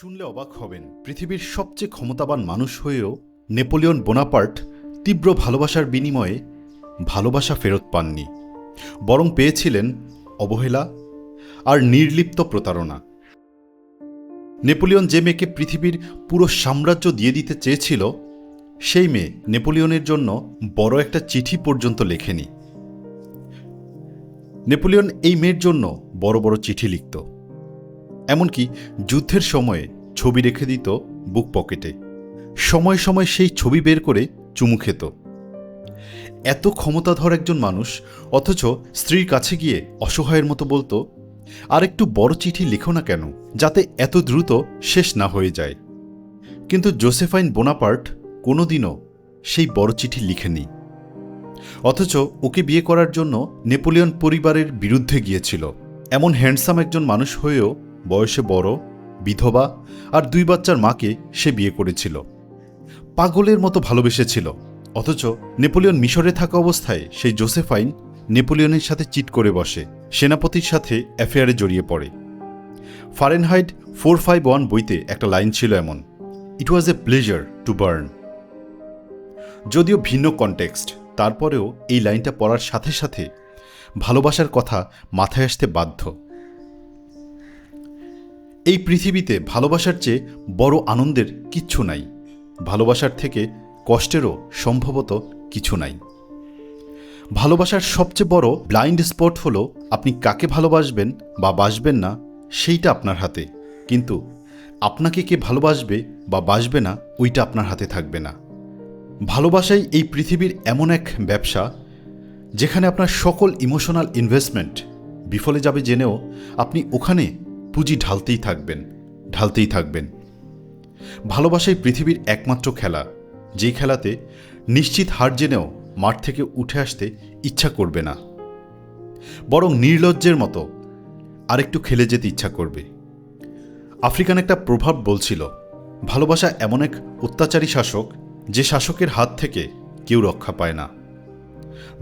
শুনলে অবাক হবেন। পৃথিবীর সবচেয়ে ক্ষমতাবান মানুষ হয়েও নেপোলিয়ন বোনাপার্ট তীব্র ভালোবাসার বিনিময়ে ভালোবাসা ফেরত পাননি। বরং পেয়েছিলেন অবহেলা আর নির্লিপ্ত প্রতারণা। নেপোলিয়ন যে মেয়েকে পৃথিবীর পুরো সাম্রাজ্য দিয়ে দিতে চেয়েছিল, সেই মেয়ে নেপোলিয়নের জন্য বড় একটা চিঠি পর্যন্ত লেখেনি। নেপোলিয়ন এই মেয়ের জন্য বড় বড় চিঠি লিখত। এমনকি যুদ্ধের সময়ে ছবি রেখে দিত বুক পকেটে। সময় সময় সেই ছবি বের করে চুমু খেত। এত ক্ষমতাধর একজন মানুষ, অথচ স্ত্রীর কাছে গিয়ে অসহায়ের মতো বলতো, আর একটু বড় চিঠি লিখো না কেন, যাতে এত দ্রুত শেষ না হয়ে যায়। কিন্তু জোসেফাইন বোনাপার্ট কোনোদিনও সেই বড় চিঠি লিখেনি। অথচ ওকে বিয়ে করার জন্য নেপোলিয়ন পরিবারের বিরুদ্ধে গিয়েছিল। এমন হ্যান্ডসাম একজন মানুষ হয়েও বয়সে বড়, বিধবা আর দুই বাচ্চার মাকে সে বিয়ে করেছিল। পাগলের মতো ভালোবেসেছিল, অথচ নেপোলিয়ন মিশরে থাকা অবস্থায় সেই জোসেফাইন নেপোলিয়নের সাথে চিট করে বসে, সেনাপতির সাথে অ্যাফেয়ারে জড়িয়ে পড়ে। ফারেনহাইট ফোর ফাইভ ওয়ান বইতে একটা লাইন ছিল এমন it was a pleasure to burn যদিও ভিন্ন কনটেক্সট তারপরেও এই লাইনটা পড়ার সাথে সাথে ভালোবাসার কথা মাথায় আসতে বাধ্য। এই পৃথিবীতে ভালোবাসার চেয়ে বড় আনন্দের কিচ্ছু নাই। ভালোবাসার থেকে কষ্টেরও সম্ভবত কিছু নাই। ভালোবাসার সবচেয়ে বড় ব্লাইন্ড স্পট হলো আপনি কাকে ভালোবাসবেন বা বাসবেন না সেইটা আপনার হাতে। কিন্তু আপনাকে কে ভালোবাসবে বা বাসবে না ওইটা আপনার হাতে থাকবে না। ভালোবাসাই এই পৃথিবীর এমন এক ব্যবসা যেখানে আপনার সকল ইমোশনাল ইনভেস্টমেন্ট বিফলে যাবে জেনেও আপনি ওখানে পুঁজি ঢালতেই থাকবেন ঢালতেই থাকবেন। ভালোবাসাই পৃথিবীর একমাত্র খেলা। যেই খেলাতে নিশ্চিত হার জেনেও মাঠ থেকে উঠে আসতে ইচ্ছা করবে না। বরং নির্লজ্জের মতো আরেকটু খেলে যেতে ইচ্ছা করবে। আফ্রিকান একটা প্রভাব বলছিল, ভালোবাসা এমন এক অত্যাচারী শাসক যে শাসকের হাত থেকে কেউ রক্ষা পায় না।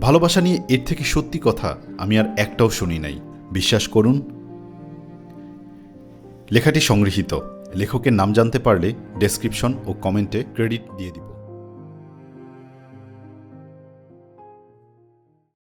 ভালোবাসা নিয়ে এর থেকে সত্যি কথা আমি আর একটাও শুনি নাই। বিশ্বাস করুন লেখাটি সংগৃহীত। লেখকের নাম জানতে পারলে ডেসক্রিপশন ও কমেন্টে ক্রেডিট দিয়ে দিব।